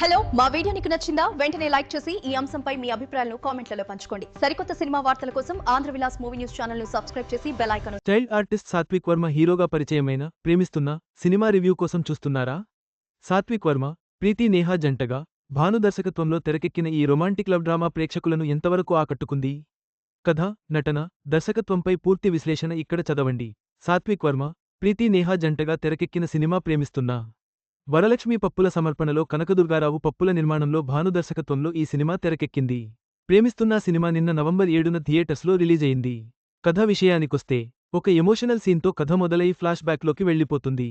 Hello మా video నీకు నచ్చిందా? వెంటనే లైక్ చేసి ఈ అంశంపై మీ అభిప్రాయాలను కామెంట్లలో పంచుకోండి. సరికొత్త సినిమా వార్తల కోసం ఆంధ్ర విలాస్ మూవీ న్యూస్ ఛానల్ను సబ్స్క్రైబ్ చేసి bell icon child artist Satvik Varma హీరోగా పరిచయమైన ప్రేమిస్తున్న సినిమా రివ్యూ కోసం చూస్తున్నారా? సాత్విక్ వర్మ ప్రీతి నేహా జంటగా భాను దర్శకత్వంలో తెరకెక్కిన ఈ రొమాంటిక్ లవ్ డ్రామా ప్రేక్షకులను ఎంతవరకు ఆకట్టుకుంది? కథ నటన దర్శకత్వంపై పూర్తి విశ్లేషణ ఇక్కడ చదవండి. సాత్విక్ వర్మ ప్రీతి నేహా జంటగా తెరకెక్కిన సినిమా ప్రేమిస్తున్నా వరలక్ష్మి పప్పుల సమర్పణలో కనకదుర్గారావు పప్పుల నిర్మాణంలో భాను దర్శకత్వంలో ఈ సినిమా తెరకెక్కింది. ప్రేమిస్తున్న సినిమా నిన్న నవంబర్ ఏడున థియేటర్స్లో రిలీజ్ అయింది కథ విషయానికొస్తే ఒక ఎమోషనల్ సీన్తో కథ మొదలై ఫ్లాష్ బ్యాక్లోకి వెళ్ళిపోతుంది.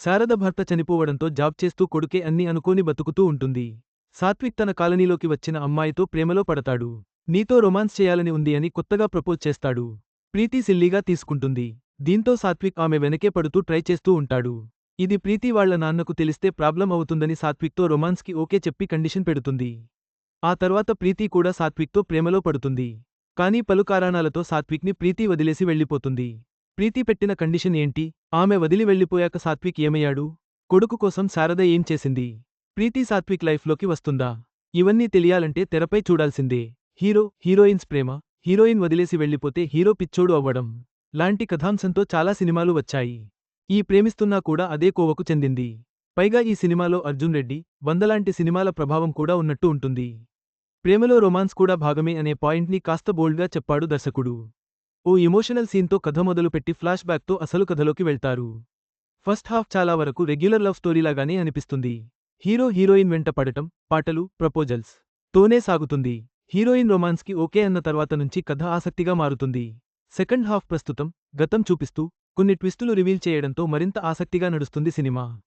శారద భర్త చనిపోవడంతో జాబ్ చేస్తూ కొడుకే అన్ని అనుకోని బతుకుతూ ఉంటుంది. సాత్విక్ తన కాలనీలోకి వచ్చిన అమ్మాయితో ప్రేమలో పడతాడు. నీతో రొమాన్స్ చేయాలని ఉంది అని కొత్తగా ప్రపోజ్ చేస్తాడు. ప్రీతి సిల్లీగా తీసుకుంటుంది. దీంతో సాత్విక్ ఆమె వెనకే పడుతూ ట్రై చేస్తూ ఉంటాడు. ఇది ప్రీతి వాళ్ళ నాన్నకు తెలిస్తే ప్రాబ్లం అవుతుందని సాత్విక్తో రొమాన్స్కి ఓకే చెప్పి కండిషన్ పెడుతుంది. ఆ తర్వాత ప్రీతి కూడా సాత్విక్తో ప్రేమలో పడుతుంది. కానీ పలు కారణాలతో సాత్విక్ని ప్రీతి వదిలేసి వెళ్ళిపోతుంది. ప్రీతి పెట్టిన కండిషన్ ఏంటి? ఆమె వదిలి వెళ్ళిపోయాక సాత్విక్ ఏమయ్యాడు? కొడుకు కోసం శారద ఏం చేసింది? ప్రీతి సాత్విక్ లైఫ్లోకి వస్తుందా? ఇవన్నీ తెలియాలంటే తెరపై చూడాల్సిందే. హీరో హీరోయిన్స్ ప్రేమ. హీరోయిన్ వదిలేసి వెళ్ళిపోతే హీరో పిచ్చోడు అవ్వడం. లాంటి కథాంశంతో చాలా సినిమాలు వచ్చాయి. ఈ ప్రేమిస్తున్నా కూడా అదే కోవకు చెందింది. పైగా ఈ సినిమాలో అర్జున్ రెడ్డి వందలాంటి సినిమాల ప్రభావం కూడా ఉన్నట్టు ఉంటుంది. ప్రేమలో రొమాన్స్ కూడా భాగమే అనే పాయింట్ని కాస్త బోల్డ్గా చెప్పాడు దర్శకుడు. ఓ ఎమోషనల్ సీన్తో కథ మొదలుపెట్టి ఫ్లాష్ బ్యాక్తో అసలు కథలోకి వెళ్తారు. ఫస్ట్ హాఫ్ చాలా వరకు రెగ్యులర్ లవ్ స్టోరీలాగానే అనిపిస్తుంది. హీరో హీరోయిన్ వెంట పడటం పాటలు ప్రపోజల్స్ తోనే సాగుతుంది. హీరోయిన్ రొమాన్స్కి ఓకే అన్న తర్వాత నుంచి కథ ఆసక్తిగా మారుతుంది. సెకండ్ హాఫ్ ప్రస్తుతం గతం చూపిస్తూ కొన్ని ట్విస్టులు రివీల్ చేయడంతో మరింత ఆసక్తిగా నడుస్తుంది సినిమా.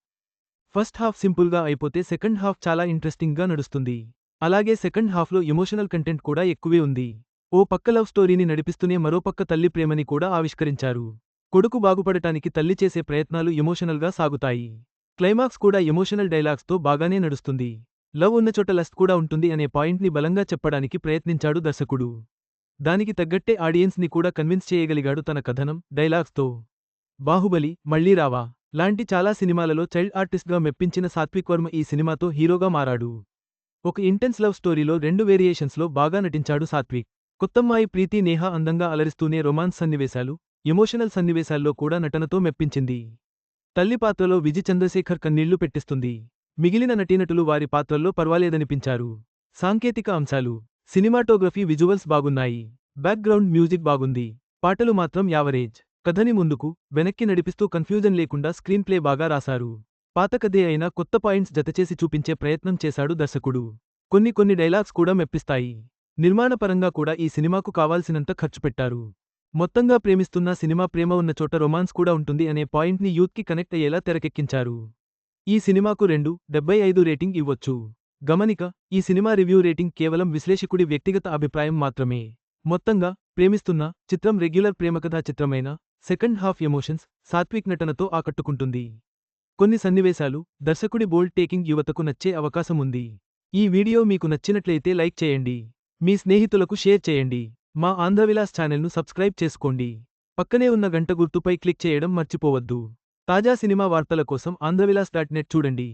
ఫస్ట్ హాఫ్ సింపుల్గా అయిపోతే సెకండ్ హాఫ్ చాలా ఇంట్రెస్టింగ్గా నడుస్తుంది. అలాగే సెకండ్ హాఫ్లో ఎమోషనల్ కంటెంట్ కూడా ఎక్కువే ఉంది. ఓ పక్క లవ్ స్టోరీని నడిపిస్తూనే మరోపక్క తల్లి ప్రేమని కూడా ఆవిష్కరించారు. కొడుకు బాగుపడటానికి తల్లి చేసే ప్రయత్నాలు ఎమోషనల్గా సాగుతాయి. క్లైమాక్స్ కూడా ఎమోషనల్ డైలాగ్స్తో బాగానే నడుస్తుంది. లవ్ ఉన్న చోట లస్ట్ కూడా ఉంటుంది అనే పాయింట్ని బలంగా చెప్పడానికి ప్రయత్నించాడు దర్శకుడు. దానికి తగ్గట్టే ఆడియన్స్ని కూడా కన్విన్స్ చేయగలిగాడు తన కథనం డైలాగ్స్తో. బాహుబలి మళ్ళీ రావా? లాంటి చాలా సినిమాలలో చైల్డ్ ఆర్టిస్ట్గా మెప్పించిన సాత్విక్ వర్మ ఈ సినిమాతో హీరోగా మారాడు. ఒక ఇంటెన్స్ లవ్ స్టోరీలో రెండు వేరియేషన్స్లో బాగా నటించాడు సాత్విక్. కొత్తమ్మాయి ప్రీతి నేహా అందంగా అలరిస్తూనే రొమాన్స్ సన్నివేశాలు ఎమోషనల్ సన్నివేశాల్లో కూడా నటనతో మెప్పించింది. తల్లి పాత్రలో విజి చంద్రశేఖర్ కన్నీళ్ళు పెట్టిస్తుంది. మిగిలిన నటీనటులు వారి పాత్రల్లో పర్వాలేదనిపించారు. సాంకేతిక అంశాలు. సినిమాటోగ్రఫీ విజువల్స్ బాగున్నాయి. బ్యాక్గ్రౌండ్ మ్యూజిక్ బాగుంది. పాటలు మాత్రం యావరేజ్. కథని ముందుకు వెనక్కి నడిపిస్తూ కన్ఫ్యూజన్ లేకుండా స్క్రీన్ ప్లే బాగా రాశారు. పాత కథే అయినా కొత్త పాయింట్స్ జతచేసి చూపించే ప్రయత్నం చేశాడు దర్శకుడు. కొన్ని కొన్ని డైలాగ్స్ కూడా మెప్పిస్తాయి. నిర్మాణపరంగా కూడా ఈ సినిమాకు కావాల్సినంత ఖర్చు పెట్టారు. మొత్తంగా ప్రేమిస్తున్న సినిమా ప్రేమ ఉన్న చోట రొమాన్స్ కూడా ఉంటుంది అనే పాయింట్ని యూత్కి కనెక్ట్ అయ్యేలా తెరకెక్కించారు. ఈ సినిమాకు రెండు డెబ్బై ఐదు రేటింగ్ ఇవ్వొచ్చు. గమనిక ఈ సినిమా రివ్యూ రేటింగ్ కేవలం విశ్లేషకుడి వ్యక్తిగత అభిప్రాయం మాత్రమే. మొత్తంగా ప్రేమిస్తున్న చిత్రం రెగ్యులర్ ప్రేమకథా చిత్రమైన సెకండ్ హాఫ్ ఎమోషన్స్ సాత్విక్ నటనతో ఆకట్టుకుంటుంది. కొన్ని సన్నివేశాలు దర్శకుడి బోల్డ్ టేకింగ్ యువతకు నచ్చే అవకాశం ఉంది. ఈ వీడియో మీకు నచ్చినట్లయితే లైక్ చేయండి. మీ స్నేహితులకు షేర్ చేయండి. మా ఆంధ్రవిలాస్ ఛానల్ను సబ్స్క్రైబ్ చేసుకోండి. పక్కనే ఉన్న గంట గుర్తుపై క్లిక్ చేయడం మర్చిపోవద్దు. తాజా సినిమా వార్తల కోసం ఆంధ్రవిలాస్ డాట్ నెట్ చూడండి.